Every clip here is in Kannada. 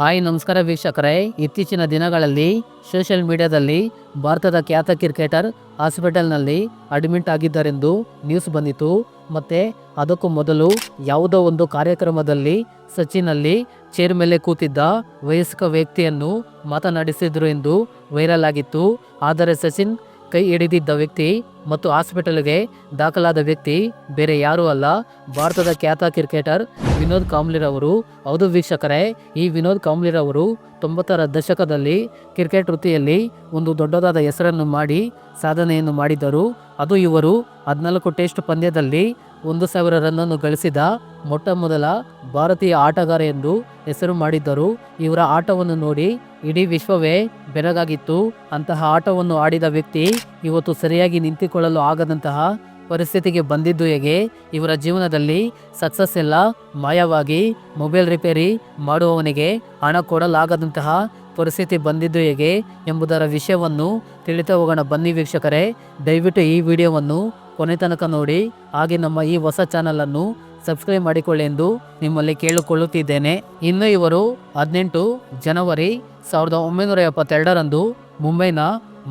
ಹಾಯ್, ನಮಸ್ಕಾರ ವೀಕ್ಷಕರೇ. ಇತ್ತೀಚಿನ ದಿನಗಳಲ್ಲಿ ಸೋಷಿಯಲ್ ಮೀಡಿಯಾದಲ್ಲಿ ಭಾರತದ ಖ್ಯಾತ ಕ್ರಿಕೆಟರ್, ಹಾಸ್ಪಿಟಲ್ನಲ್ಲಿ ಅಡ್ಮಿಟ್ ಆಗಿದ್ದಾರೆಂದು ನ್ಯೂಸ್ ಬಂದಿತು ಮತ್ತೆ ಅದಕ್ಕೂ ಮೊದಲು ಯಾವುದೋ ಒಂದು ಕಾರ್ಯಕ್ರಮದಲ್ಲಿ ಸಚಿನಲ್ಲಿ ಚೇರ್ ಮೇಲೆ ಕೂತಿದ್ದ ವಯಸ್ಕ ವ್ಯಕ್ತಿಯನ್ನು ಮಾತನಾಡಿಸಿದ್ರು ಎಂದು ವೈರಲ್ ಆಗಿತ್ತು. ಆದರೆ ಸಚಿನ್ ಕೈ ಹಿಡಿದಿದ್ದ ವ್ಯಕ್ತಿ ಮತ್ತು ಹಾಸ್ಪಿಟಲ್ಗೆ ದಾಖಲಾದ ವ್ಯಕ್ತಿ, ಬೇರೆ ಯಾರೂ ಅಲ್ಲ. ಭಾರತದ ಖ್ಯಾತ ಕ್ರಿಕೆಟರ್ ವಿನೋದ್ ಕಾಂಬ್ಲಿರವರು ಹೌದು ವೀಕ್ಷಕರೇ, ಈ ವಿನೋದ್ ಕಾಂಬ್ಲಿರವರು ತೊಂಬತ್ತರ ದಶಕದಲ್ಲಿ ಕ್ರಿಕೆಟ್ ವೃತ್ತಿಯಲ್ಲಿ ಒಂದು ದೊಡ್ಡದಾದ ಹೆಸರನ್ನು ಮಾಡಿ ಸಾಧನೆಯನ್ನು ಮಾಡಿದ್ದರು. ಅದು ಇವರು ಹದಿನಾಲ್ಕು ಟೆಸ್ಟ್ ಪಂದ್ಯದಲ್ಲಿ ಒಂದು ಸಾವಿರ ರನ್ನನ್ನು ಗಳಿಸಿದ ಮೊಟ್ಟ ಮೊದಲ ಭಾರತೀಯ ಆಟಗಾರ ಎಂದು ಹೆಸರು ಮಾಡಿದ್ದರು. ಇವರ ಆಟವನ್ನು ನೋಡಿ ಇಡೀ ವಿಶ್ವವೇ ಬೆರಗಾಗಿತ್ತು. ಅಂತಹ ಆಟವನ್ನು ಆಡಿದ ವ್ಯಕ್ತಿ ಇವತ್ತು ಸರಿಯಾಗಿ ನಿಂತಿಕೊಳ್ಳಲು ಆಗದಂತಹ ಪರಿಸ್ಥಿತಿಗೆ ಬಂದಿದ್ದು ಹೇಗೆ? ಇವರ ಜೀವನದಲ್ಲಿ ಸಕ್ಸಸ್ ಎಲ್ಲ ಮಾಯವಾಗಿ ಮೊಬೈಲ್ ರಿಪೇರಿ ಮಾಡುವವನಿಗೆ ಹಣ ಕೊಡಲಾಗದಂತಹ ಪರಿಸ್ಥಿತಿ ಬಂದಿದ್ದು ಹೇಗೆ ಎಂಬುದರ ವಿಷಯವನ್ನು ತಿಳಿತಾ ಹೋಗೋಣ ಬನ್ನಿ ವೀಕ್ಷಕರೇ. ದಯವಿಟ್ಟು ಈ ವಿಡಿಯೋವನ್ನು ಕೊನೆ ತನಕ ನೋಡಿ, ಹಾಗೆ ನಮ್ಮ ಈ ಹೊಸ ಚಾನಲನ್ನು ಸಬ್ಸ್ಕ್ರೈಬ್ ಮಾಡಿಕೊಳ್ಳಿ ಎಂದು ನಿಮ್ಮಲ್ಲಿ ಕೇಳಿಕೊಳ್ಳುತ್ತಿದ್ದೇನೆ. ಇನ್ನು ಇವರು ಹದಿನೆಂಟು ಜನವರಿ ಸಾವಿರದ ಒಂಬೈನೂರ ಎಪ್ಪತ್ತೆರಡರಂದು ಮುಂಬೈನ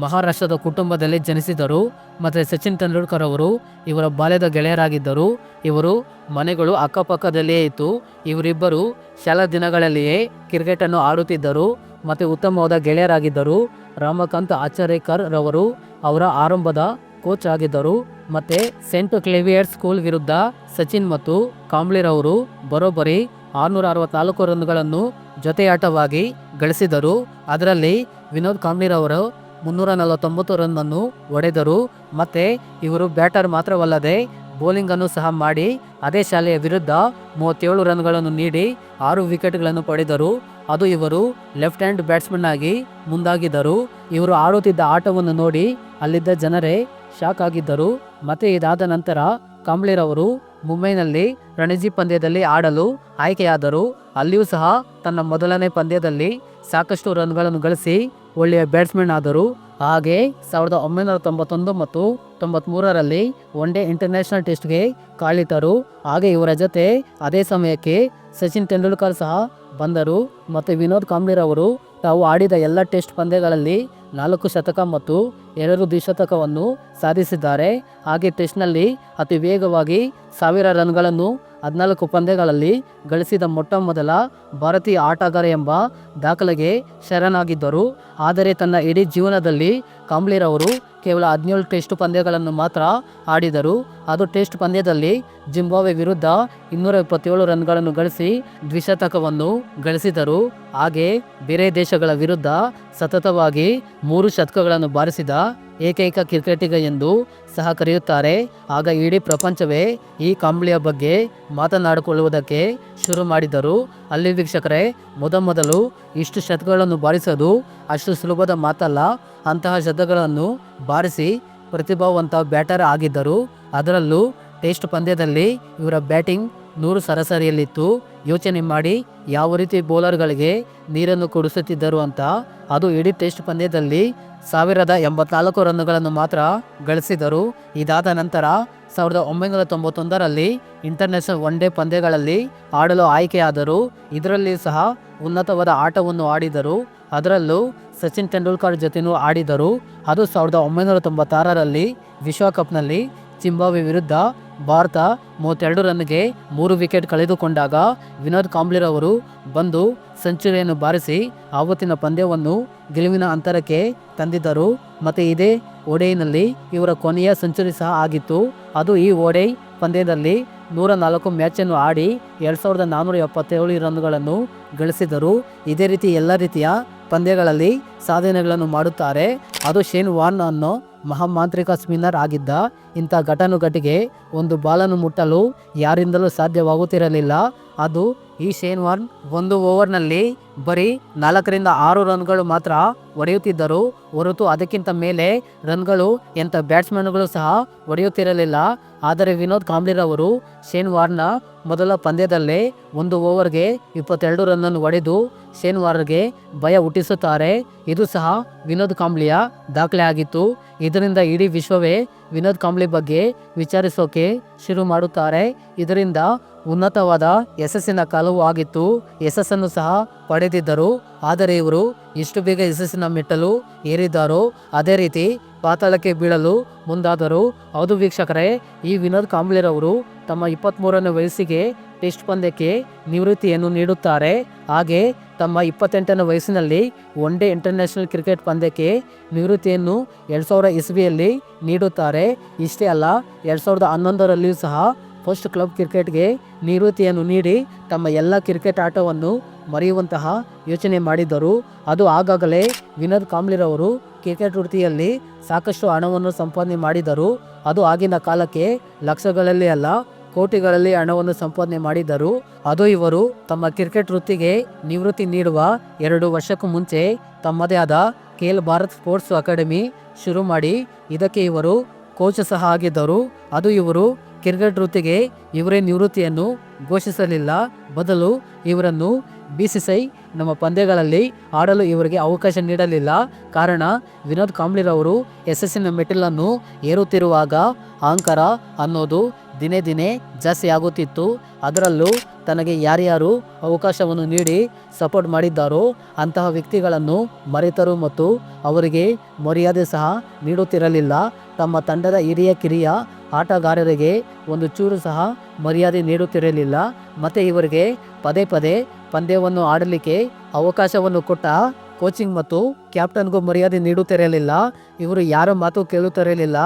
ಮಹಾರಾಷ್ಟ್ರದ ಕುಟುಂಬದಲ್ಲಿ ಜನಿಸಿದರು. ಮತ್ತು ಸಚಿನ್ ತೆಂಡೂಲ್ಕರ್ ಅವರು ಇವರ ಬಾಲ್ಯದ ಗೆಳೆಯರಾಗಿದ್ದರು. ಇವರು ಮನೆಗಳು ಅಕ್ಕಪಕ್ಕದಲ್ಲಿಯೇ ಇತ್ತು. ಇವರಿಬ್ಬರು ಶಾಲಾ ದಿನಗಳಲ್ಲಿಯೇ ಕ್ರಿಕೆಟನ್ನು ಆಡುತ್ತಿದ್ದರು. ಮತ್ತು ಉತ್ತಮವಾದ ಗೆಳೆಯರಾಗಿದ್ದರು. ರಾಮಕಾಂತ್ ಆಚಾರ್ಯಕರ್ ರವರು ಅವರ ಆರಂಭದ ಕೋಚ್ ಆಗಿದ್ದರು. ಮತ್ತೆ ಸೆಂಟ್ ಕ್ಲೇವಿಯರ್ ಸ್ಕೂಲ್ ವಿರುದ್ಧ ಸಚಿನ್ ಮತ್ತು ಕಾಂಬ್ಳಿರವರು ಬರೋಬ್ಬರಿ ಆರುನೂರ ಅರವತ್ನಾಲ್ಕು ರನ್ಗಳನ್ನು ಜೊತೆಯಾಟವಾಗಿ ಗಳಿಸಿದರು. ಅದರಲ್ಲಿ ವಿನೋದ್ ಕಾಂಬ್ಳಿರವರು ಮುನ್ನೂರ ನಲವತ್ತೊಂಬತ್ತು ರನ್ನನ್ನು ಒಡೆದರು. ಮತ್ತೆ ಇವರು ಬ್ಯಾಟರ್ ಮಾತ್ರವಲ್ಲದೆ ಬೌಲಿಂಗನ್ನು ಸಹ ಮಾಡಿ ಅದೇ ಶಾಲೆಯ ವಿರುದ್ಧ ಮೂವತ್ತೇಳು ರನ್ಗಳನ್ನು ನೀಡಿ ಆರು ವಿಕೆಟ್ಗಳನ್ನು ಪಡೆದರು. ಅದು ಇವರು ಲೆಫ್ಟ್ ಹ್ಯಾಂಡ್ ಬ್ಯಾಟ್ಸ್ಮನ್ ಆಗಿ ಮುಂದಾಗಿದ್ದರು. ಇವರು ಆಡುತ್ತಿದ್ದ ಆಟವನ್ನು ನೋಡಿ ಅಲ್ಲಿದ್ದ ಜನರೇ ಶಾಕ್ ಆಗಿದ್ದರು ಮತ್ತೆ ಇದಾದ ನಂತರ ಕಂಬ್ಳಿರವರು ಮುಂಬೈನಲ್ಲಿ ರಣಜಿ ಪಂದ್ಯದಲ್ಲಿ ಆಡಲು ಆಯ್ಕೆಯಾದರು. ಅಲ್ಲಿಯೂ ಸಹ ತನ್ನ ಮೊದಲನೇ ಪಂದ್ಯದಲ್ಲಿ ಸಾಕಷ್ಟು ರನ್ಗಳನ್ನು ಗಳಿಸಿ ಒಳ್ಳೆಯ ಬ್ಯಾಟ್ಸ್ಮನ್ ಆದರು. ಹಾಗೆ ಸಾವಿರದ ಒಂಬೈನೂರ ತೊಂಬತ್ತೊಂದು ಮತ್ತು ತೊಂಬತ್ಮೂರರಲ್ಲಿ ಒನ್ ಡೇ ಇಂಟರ್ನ್ಯಾಷನಲ್ ಟೆಸ್ಟ್ಗೆ ಕಾಲಿಟ್ಟರು. ಹಾಗೆ ಇವರ ಜೊತೆ ಅದೇ ಸಮಯಕ್ಕೆ ಸಚಿನ್ ತೆಂಡೂಲ್ಕರ್ ಸಹ ಬಂದರು. ಮತ್ತು ವಿನೋದ್ ಕಾಂಬ್ಲಿರವರು ತಾವು ಆಡಿದ ಎಲ್ಲ ಟೆಸ್ಟ್ ಪಂದ್ಯಗಳಲ್ಲಿ ನಾಲ್ಕು ಶತಕ ಮತ್ತು ಎರಡು ದ್ವಿಶತಕವನ್ನು ಸಾಧಿಸಿದ್ದಾರೆ. ಹಾಗೆ ಟೆಸ್ಟ್ನಲ್ಲಿ ಅತಿ ವೇಗವಾಗಿ ಸಾವಿರ ರನ್ಗಳನ್ನು ಹದಿನಾಲ್ಕು ಪಂದ್ಯಗಳಲ್ಲಿ ಗಳಿಸಿದ ಮೊಟ್ಟ ಮೊದಲ ಭಾರತೀಯ ಆಟಗಾರ ಎಂಬ ದಾಖಲೆಗೆ ಶರಣಾಗಿದ್ದರು. ಆದರೆ ತನ್ನ ಇಡೀ ಜೀವನದಲ್ಲಿ ಕಾಂಬ್ಳಿರವರು ಕೇವಲ ಹದಿನೇಳು ಟೆಸ್ಟ್ ಪಂದ್ಯಗಳನ್ನು ಮಾತ್ರ ಆಡಿದರು. ಅದು ಟೆಸ್ಟ್ ಪಂದ್ಯದಲ್ಲಿ ಜಿಂಬಾಬ್ವೆ ವಿರುದ್ಧ ಇನ್ನೂರ ಇಪ್ಪತ್ತೇಳು ರನ್ಗಳನ್ನು ಗಳಿಸಿ ದ್ವಿಶತಕವನ್ನು ಗಳಿಸಿದರು. ಹಾಗೆ ಬೇರೆ ದೇಶಗಳ ವಿರುದ್ಧ ಸತತವಾಗಿ ಮೂರು ಶತಕಗಳನ್ನು ಬಾರಿಸಿದ ಏಕೈಕ ಕ್ರಿಕೆಟಿಗ ಎಂದು ಸಹ ಕರೆಯುತ್ತಾರೆ. ಆಗ ಇಡೀ ಪ್ರಪಂಚವೇ ಈ ಕಂಬಳಿಯ ಬಗ್ಗೆ ಮಾತನಾಡಿಕೊಳ್ಳುವುದಕ್ಕೆ ಶುರು ಮಾಡಿದರು. ಅಲ್ಲಿ ವೀಕ್ಷಕರೇ, ಮೊದಮೊದಲು ಇಷ್ಟು ಶತಕಗಳನ್ನು ಬಾರಿಸೋದು ಅಷ್ಟು ಸುಲಭದ ಮಾತಲ್ಲ. ಅಂತಹ ಶತಕಗಳನ್ನು ಬಾರಿಸಿ ಪ್ರತಿಭಾವಂತ ಬ್ಯಾಟರ್ ಆಗಿದ್ದರು. ಅದರಲ್ಲೂ ಟೆಸ್ಟ್ ಪಂದ್ಯದಲ್ಲಿ ಇವರ ಬ್ಯಾಟಿಂಗ್ ನೂರು ಸರಾಸರಿಯಲ್ಲಿತ್ತು. ಯೋಚನೆ ಮಾಡಿ, ಯಾವ ರೀತಿ ಬೌಲರ್ಗಳಿಗೆ ನೀರನ್ನು ಕೊಡಿಸುತ್ತಿದ್ದರು ಅಂತ, ಅದು ಇಡೀ ಟೆಸ್ಟ್ ಪಂದ್ಯದಲ್ಲಿ ಸಾವಿರದ ಎಂಬತ್ನಾಲ್ಕು ರನ್ನುಗಳನ್ನು ಮಾತ್ರ ಗಳಿಸಿದರು. ಇದಾದ ನಂತರ, ಸಾವಿರದ ಒಂಬೈನೂರ ತೊಂಬತ್ತೊಂದರಲ್ಲಿ ಇಂಟರ್ನ್ಯಾಷನಲ್ ಒನ್ ಡೇ ಪಂದ್ಯಗಳಲ್ಲಿ ಆಡಲು ಆಯ್ಕೆಯಾದರು. ಇದರಲ್ಲಿ ಸಹ ಉನ್ನತವಾದ ಆಟವನ್ನು ಆಡಿದರು. ಅದರಲ್ಲೂ ಸಚಿನ್ ತೆಂಡೂಲ್ಕರ್ ಜೊತೆನೂ ಆಡಿದರು. ಅದು ಸಾವಿರದ ಒಂಬೈನೂರ ತೊಂಬತ್ತಾರರಲ್ಲಿ ವಿಶ್ವಕಪ್ನಲ್ಲಿ ಜಿಂಬಾಬ್ವೆ ವಿರುದ್ಧ ಭಾರತ ಮೂವತ್ತೆರಡು ರನ್ಗೆ ಮೂರು ವಿಕೆಟ್ ಕಳೆದುಕೊಂಡಾಗ ವಿನೋದ್ ಕಾಂಬ್ಲಿರವರು ಬಂದು ಸೆಂಚುರಿಯನ್ನು ಬಾರಿಸಿ ಆವತ್ತಿನ ಪಂದ್ಯವನ್ನು ಗೆಲುವಿನ ಅಂತರಕ್ಕೆ ತಂದಿದ್ದರು. ಮತ್ತು ಇದೇ ಓಡೈನಲ್ಲಿ ಇವರ ಕೊನೆಯ ಸೆಂಚುರಿ ಸಹ ಆಗಿತ್ತು. ಅದು ಈ ಓಡೈ ಪಂದ್ಯದಲ್ಲಿ ನೂರ ನಾಲ್ಕು ಮ್ಯಾಚನ್ನು ಆಡಿ ಎರಡು ಸಾವಿರದ ನಾನ್ನೂರ ಎಪ್ಪತ್ತೇಳು ರನ್ಗಳನ್ನು ಗಳಿಸಿದರು. ಇದೇ ರೀತಿ ಎಲ್ಲ ರೀತಿಯ ಪಂದ್ಯಗಳಲ್ಲಿ ಸಾಧನೆಗಳನ್ನು ಮಾಡುತ್ತಾರೆ. ಅದು ಶೇನ್ ವಾರ್ನ್ ಅನ್ನೋ ಮಹಾಮಾಂತ್ರಿಕ ಸ್ಪಿನ್ನರ್ ಆಗಿದ್ದ ಇಂಥ ಘಟನುಘಟಿಗೆ ಒಂದು ಬಾಲನ್ನು ಮುಟ್ಟಲು ಯಾರಿಂದಲೂ ಸಾಧ್ಯವಾಗುತ್ತಿರಲಿಲ್ಲ. ಅದು ಈ ಶೇನ್ ವಾರ್ನ್ ಒಂದು ಓವರ್ನಲ್ಲಿ ಬರೀ ನಾಲ್ಕರಿಂದ ಆರು ರನ್ಗಳು ಮಾತ್ರ ಹೊಡೆಯುತ್ತಿದ್ದರು. ಹೊರತು ಅದಕ್ಕಿಂತ ಮೇಲೆ ರನ್ಗಳು ಎಂಥ ಬ್ಯಾಟ್ಸ್ಮನ್ಗಳು ಸಹ ಹೊಡೆಯುತ್ತಿರಲಿಲ್ಲ. ಆದರೆ ವಿನೋದ್ ಕಾಂಬ್ಲಿರವರು ಶೇನ್ ವಾರ್ನ ಮೊದಲ ಪಂದ್ಯದಲ್ಲೇ ಒಂದು ಓವರ್ಗೆ ಇಪ್ಪತ್ತೆರಡು ರನ್ನನ್ನು ಹೊಡೆದು ಶೇನ್ ವಾರ್ಗೆ ಭಯ ಹುಟ್ಟಿಸುತ್ತಾರೆ. ಇದು ಸಹ ವಿನೋದ್ ಕಾಂಬ್ಲಿಯ ದಾಖಲೆ ಆಗಿತ್ತು. ಇದರಿಂದ ಇಡೀ ವಿಶ್ವವೇ ವಿನೋದ್ ಕಾಂಬ್ಲಿ ಬಗ್ಗೆ ವಿಚಾರಿಸೋಕೆ ಶುರು ಮಾಡುತ್ತಾರೆ. ಇದರಿಂದ ಉನ್ನತವಾದ ಯಶಸ್ಸಿನ ಕಾಲವೂ ಆಗಿತ್ತು. ಯಶಸ್ಸನ್ನು ಸಹ ಪಡೆದಿದ್ದರು. ಆದರೆ ಇವರು ಎಷ್ಟು ಬೇಗ ಯಶಸ್ಸಿನ ಮೆಟ್ಟಲು ಏರಿದ್ದಾರೋ, ಅದೇ ರೀತಿ ಪಾತಾಳಕ್ಕೆ ಬೀಳಲು ಮುಂದಾದರು. ಹೌದು ವೀಕ್ಷಕರೇ, ಈ ವಿನೋದ್ ಕಾಂಬ್ಳಿರವರು ತಮ್ಮ ಇಪ್ಪತ್ತ್ಮೂರನೇ ವಯಸ್ಸಿಗೆ ಟೆಸ್ಟ್ ಪಂದ್ಯಕ್ಕೆ ನಿವೃತ್ತಿಯನ್ನು ನೀಡುತ್ತಾರೆ. ಹಾಗೆ ತಮ್ಮ ಇಪ್ಪತ್ತೆಂಟನೇ ವಯಸ್ಸಿನಲ್ಲಿ ಒನ್ ಡೇ ಇಂಟರ್ನ್ಯಾಷನಲ್ ಕ್ರಿಕೆಟ್ ಪಂದ್ಯಕ್ಕೆ ನಿವೃತ್ತಿಯನ್ನು ಎರಡು ಸಾವಿರ ಇಸ್ವಿಯಲ್ಲಿ ನೀಡುತ್ತಾರೆ. ಇಷ್ಟೇ ಅಲ್ಲ, ಎರಡು ಸಾವಿರದ ಹನ್ನೊಂದರಲ್ಲಿಯೂ ಸಹ ಫಸ್ಟ್ ಕ್ಲಬ್ ಕ್ರಿಕೆಟ್ಗೆ ನಿವೃತ್ತಿಯನ್ನು ನೀಡಿ ತಮ್ಮ ಎಲ್ಲ ಕ್ರಿಕೆಟ್ ಆಟವನ್ನು ಮರೆಯುವಂತಹ ಯೋಚನೆ ಮಾಡಿದ್ದರು. ಅದು ಆಗಾಗಲೇ ವಿನೋದ್ ಕಾಂಬ್ಲಿರವರು ಕ್ರಿಕೆಟ್ ವೃತ್ತಿಯಲ್ಲಿ ಸಾಕಷ್ಟು ಹಣವನ್ನು ಸಂಪಾದನೆ ಮಾಡಿದರು ಅದು ಆಗಿನ ಕಾಲಕ್ಕೆ ಲಕ್ಷಗಳಲ್ಲಿ ಅಲ್ಲ, ಕೋಟಿಗಳಲ್ಲಿ ಹಣವನ್ನು ಸಂಪಾದನೆ ಮಾಡಿದ್ದರು. ಅದು ಇವರು ತಮ್ಮ ಕ್ರಿಕೆಟ್ ವೃತ್ತಿಗೆ ನಿವೃತ್ತಿ ನೀಡುವ ಎರಡು ವರ್ಷಕ್ಕೂ ಮುಂಚೆ ತಮ್ಮದೇ ಆದ ಖೇಲ್ ಭಾರತ್ ಸ್ಪೋರ್ಟ್ಸ್ ಅಕಾಡೆಮಿ ಶುರು ಮಾಡಿ ಇದಕ್ಕೆ ಇವರು ಕೋಚ್ ಸಹ ಆಗಿದ್ದರು. ಅದು ಇವರು ಕ್ರಿಕೆಟ್ ವೃತ್ತಿಗೆ ಇವರೇ ನಿವೃತ್ತಿಯನ್ನು ಘೋಷಿಸಲಿಲ್ಲ. ಬದಲು ಇವರನ್ನು ಬಿ ಸಿ ಐ, ನಮ್ಮ ಪಂದ್ಯಗಳಲ್ಲಿ ಆಡಲು ಇವರಿಗೆ ಅವಕಾಶ ನೀಡಲಿಲ್ಲ. ಕಾರಣ, ವಿನೋದ್ ಕಾಂಬ್ಳಿರವರು ಯಶಸ್ಸಿನ ಮೆಟ್ಟಿಲನ್ನು ಏರುತ್ತಿರುವಾಗ ಅಹಂಕಾರ ಅನ್ನೋದು ದಿನೇ ದಿನೇ ಜಾಸ್ತಿ ಆಗುತ್ತಿತ್ತು. ಅದರಲ್ಲೂ ತನಗೆ ಯಾರ್ಯಾರು ಅವಕಾಶವನ್ನು ನೀಡಿ ಸಪೋರ್ಟ್ ಮಾಡಿದ್ದಾರೋ ಅಂತಹ ವ್ಯಕ್ತಿಗಳನ್ನು ಮರೆತರು ಮತ್ತು ಅವರಿಗೆ ಮರ್ಯಾದೆ ಸಹ ನೀಡುತ್ತಿರಲಿಲ್ಲ. ತಮ್ಮ ತಂಡದ ಹಿರಿಯ ಕಿರಿಯ ಆಟಗಾರರಿಗೆ ಒಂದು ಚೂರು ಸಹ ಮರ್ಯಾದೆ ನೀಡುತ್ತಿರಲಿಲ್ಲ. ಮತ್ತು ಇವರಿಗೆ ಪದೇ ಪದೇ ಪಂದ್ಯವನ್ನು ಆಡಲಿಕ್ಕೆ ಅವಕಾಶವನ್ನು ಕೊಟ್ಟ ಕೋಚಿಂಗ್ ಮತ್ತು ಕ್ಯಾಪ್ಟನ್ಗೂ ಮರ್ಯಾದೆ ನೀಡುತ್ತಿರಲಿಲ್ಲ. ಇವರು ಯಾರ ಮಾತು ಕೇಳುತ್ತಿರಲಿಲ್ಲ.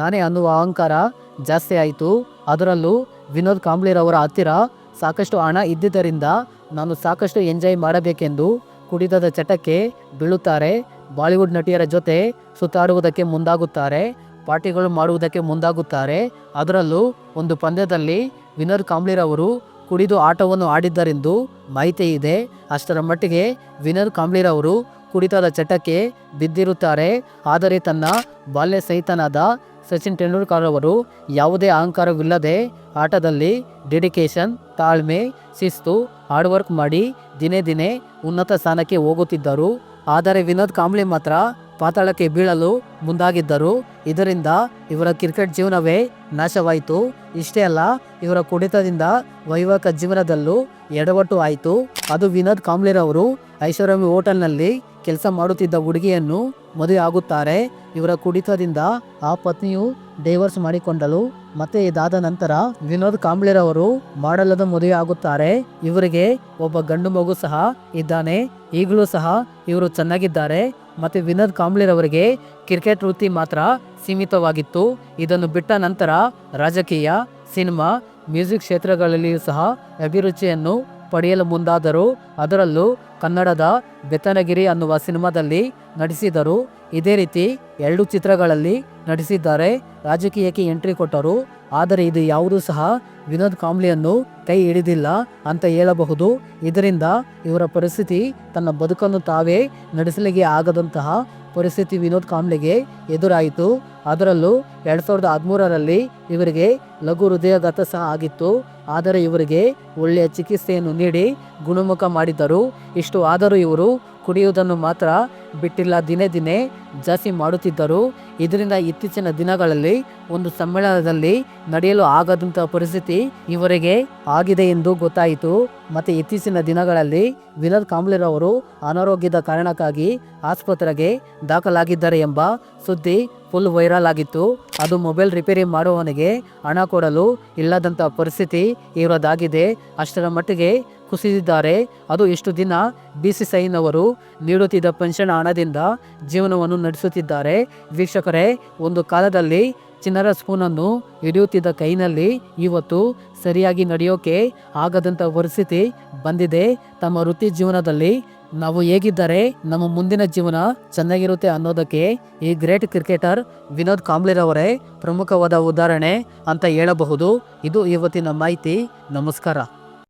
ನಾನೇ ಅನ್ನುವ ಅಹಂಕಾರ ಜಾಸ್ತಿ ಆಯಿತು. ಅದರಲ್ಲೂ ವಿನೋದ್ ಕಾಂಬ್ಳಿರವರ ಹತ್ತಿರ ಸಾಕಷ್ಟು ಹಣ ಇದ್ದಿದ್ದರಿಂದ ನಾನು ಸಾಕಷ್ಟು ಎಂಜಾಯ್ ಮಾಡಬೇಕೆಂದು ಕುಡಿತದ ಚಟಕ್ಕೆ ಬೀಳುತ್ತಾರೆ. ಬಾಲಿವುಡ್ ನಟಿಯರ ಜೊತೆ ಸುತ್ತಾಡುವುದಕ್ಕೆ ಮುಂದಾಗುತ್ತಾರೆ. ಪಾರ್ಟಿಗಳು ಮಾಡುವುದಕ್ಕೆ ಮುಂದಾಗುತ್ತಾರೆ. ಅದರಲ್ಲೂ ಒಂದು ಪಂದ್ಯದಲ್ಲಿ ವಿನೋದ್ ಕಾಂಬ್ಳಿರವರು ಕುಡಿದು ಆಟವನ್ನು ಆಡಿದ್ದರೆಂದು ಮಾಹಿತಿ ಇದೆ. ಅಷ್ಟರ ಮಟ್ಟಿಗೆ ವಿನೋದ್ ಕಾಂಬ್ಳಿರವರು ಕುಡಿತದ ಚಟಕ್ಕೆ ಬಿದ್ದಿರುತ್ತಾರೆ. ಆದರೆ ತನ್ನ ಬಾಲ್ಯ ಸಹಿತನಾದ ಸಚಿನ್ ತೆಂಡೂಲ್ಕರ್ ಅವರು ಯಾವುದೇ ಅಹಂಕಾರವಿಲ್ಲದೆ ಆಟದಲ್ಲಿ ಡೆಡಿಕೇಶನ್, ತಾಳ್ಮೆ, ಶಿಸ್ತು, ಹಾರ್ಡ್ ವರ್ಕ್ ಮಾಡಿ ದಿನೇ ದಿನೇ ಉನ್ನತ ಸ್ಥಾನಕ್ಕೆ ಹೋಗುತ್ತಿದ್ದರು. ಆದರೆ ವಿನೋದ್ ಕಾಂಬ್ಳಿ ಮಾತ್ರ ಪಾತಾಳಕ್ಕೆ ಬೀಳಲು ಮುಂದಾಗಿದ್ದರು. ಇದರಿಂದ ಇವರ ಕ್ರಿಕೆಟ್ ಜೀವನವೇ ನಾಶವಾಯಿತು. ಇಷ್ಟೇ ಅಲ್ಲ, ಇವರ ಕುಡಿತದಿಂದ ವೈವಾಹಿಕ ಜೀವನದಲ್ಲೂ ಎಡವಟ್ಟು ಆಯಿತು. ಅದು ವಿನೋದ್ ಕಾಂಬ್ಳಿರವರು ಐಷಾರಾಮಿ ಹೋಟೆಲ್ನಲ್ಲಿ ಕೆಲಸ ಮಾಡುತ್ತಿದ್ದ ಹುಡುಗಿಯನ್ನು ಮದುವೆ ಆಗುತ್ತಾರೆ. ಇವರ ಕುಡಿತದಿಂದ ಆ ಪತ್ನಿಯು ಡೈವರ್ಸ್ ಮಾಡಿಕೊಂಡಳು. ಮತ್ತೆ ಇದಾದ ನಂತರ ವಿನೋದ್ ಕಾಂಬ್ಳೆರವರು ಮಾಡಲದ ಮದುವೆ ಆಗುತ್ತಾರೆ. ಇವರಿಗೆ ಒಬ್ಬ ಗಂಡು ಮಗು ಸಹ ಇದ್ದಾನೆ. ಈಗಲೂ ಸಹ ಇವರು ಚೆನ್ನಾಗಿದ್ದಾರೆ. ಮತ್ತೆ ವಿನೋದ್ ಕಾಂಬ್ಳೆರವರಿಗೆ ಕ್ರಿಕೆಟ್ ವೃತ್ತಿ ಮಾತ್ರ ಸೀಮಿತವಾಗಿತ್ತು. ಇದನ್ನು ಬಿಟ್ಟ ನಂತರ ರಾಜಕೀಯ, ಸಿನಿಮಾ, ಮ್ಯೂಸಿಕ್ ಕ್ಷೇತ್ರಗಳಲ್ಲಿಯೂ ಸಹ ಅಭಿರುಚಿಯನ್ನು ಪಡೆಯಲು ಮುಂದಾದರು ಅದರಲ್ಲೂ ಕನ್ನಡದ ಬೆತ್ತನಗಿರಿ ಅನ್ನುವ ಸಿನಿಮಾದಲ್ಲಿ ನಟಿಸಿದರು. ಇದೇ ರೀತಿ ಎರಡು ಚಿತ್ರಗಳಲ್ಲಿ ನಟಿಸಿದ್ದಾರೆ. ರಾಜಕೀಯಕ್ಕೆ ಎಂಟ್ರಿ ಕೊಟ್ಟರು. ಆದರೆ ಇದು ಯಾವುದೂ ಸಹ ವಿನೋದ್ ಕಾಂಬ್ಲಿಯನ್ನು ಕೈ ಹಿಡಿದಿಲ್ಲ ಅಂತ ಹೇಳಬಹುದು. ಇದರಿಂದ ಇವರ ಪರಿಸ್ಥಿತಿ ತನ್ನ ಬದುಕನ್ನು ತಾವೇ ನಡೆಸಲಿಕ್ಕೆ ಆಗದಂತಹ ಪರಿಸ್ಥಿತಿ ವಿನೋದ್ ಕಾಂಬ್ಲಿಗೆ ಎದುರಾಯಿತು. ಅದರಲ್ಲೂ ಎರಡು ಸಾವಿರದ ಹದಿಮೂರರಲ್ಲಿ ಇವರಿಗೆ ಲಘು ಹೃದಯಘಾತ ಸಹ ಆಗಿತ್ತು. ಆದರೆ ಇವರಿಗೆ ಒಳ್ಳೆಯ ಚಿಕಿತ್ಸೆಯನ್ನು ನೀಡಿ ಗುಣಮುಖ ಮಾಡಿದ್ದರು ಇಷ್ಟು ಆದರೂ ಇವರು ಕುಡಿಯುವುದನ್ನು ಮಾತ್ರ ಬಿಟ್ಟಿಲ್ಲ. ದಿನೇ ದಿನೇ ಜಾಸ್ತಿ ಮಾಡುತ್ತಿದ್ದರು. ಇದರಿಂದ ಇತ್ತೀಚಿನ ದಿನಗಳಲ್ಲಿ ಒಂದು ಸಮ್ಮೇಳನದಲ್ಲಿ ನಡೆಯಲು ಆಗದಂತಹ ಪರಿಸ್ಥಿತಿ ಇವರಿಗೆ ಆಗಿದೆ ಎಂದು ಗೊತ್ತಾಯಿತು. ಮತ್ತೆ ಇತ್ತೀಚಿನ ದಿನಗಳಲ್ಲಿ ವಿನೋದ್ ಕಾಂಬ್ಲೆರವರು ಅನಾರೋಗ್ಯದ ಕಾರಣಕ್ಕಾಗಿ ಆಸ್ಪತ್ರೆಗೆ ದಾಖಲಾಗಿದ್ದಾರೆ ಎಂಬ ಸುದ್ದಿ ಫುಲ್ ವೈರಲ್ ಆಗಿತ್ತು. ಅದು ಮೊಬೈಲ್ ರಿಪೇರಿ ಮಾಡುವವನಿಗೆ ಹಣ ಕೊಡಲು ಇಲ್ಲದಂಥ ಪರಿಸ್ಥಿತಿ ಇವರದಾಗಿದೆ ಅಷ್ಟರ ಮಟ್ಟಿಗೆ ಕುಸಿದಿದ್ದಾರೆ. ಅದು ಇಷ್ಟು ದಿನ ಬಿ ಸಿ ಸೈನವರು ನೀಡುತ್ತಿದ್ದ ಪೆನ್ಷನ್ ಹಣದಿಂದ ಜೀವನವನ್ನು ನಡೆಸುತ್ತಿದ್ದಾರೆ. ವೀಕ್ಷಕರೇ, ಒಂದು ಕಾಲದಲ್ಲಿ ಚಿನ್ನರ ಸ್ಪೂನನ್ನು ಹಿಡಿಯುತ್ತಿದ್ದ ಕೈನಲ್ಲಿ ಇವತ್ತು ಸರಿಯಾಗಿ ನಡೆಯೋಕೆ ಆಗದಂಥ ಪರಿಸ್ಥಿತಿ ಬಂದಿದೆ. ತಮ್ಮ ವೃತ್ತಿ ಜೀವನದಲ್ಲಿ ನಾವು ಹೇಗಿದ್ದರೆ ನಮ್ಮ ಮುಂದಿನ ಜೀವನ ಚೆನ್ನಾಗಿರುತ್ತೆ ಅನ್ನೋದಕ್ಕೆ ಈ ಗ್ರೇಟ್ ಕ್ರಿಕೆಟರ್ ವಿನೋದ್ ಕಾಂಬ್ಳಿರವರೇ ಪ್ರಮುಖವಾದ ಉದಾಹರಣೆ ಅಂತ ಹೇಳಬಹುದು. ಇದು ಇವತ್ತಿನ ಮಾಹಿತಿ. ನಮಸ್ಕಾರ.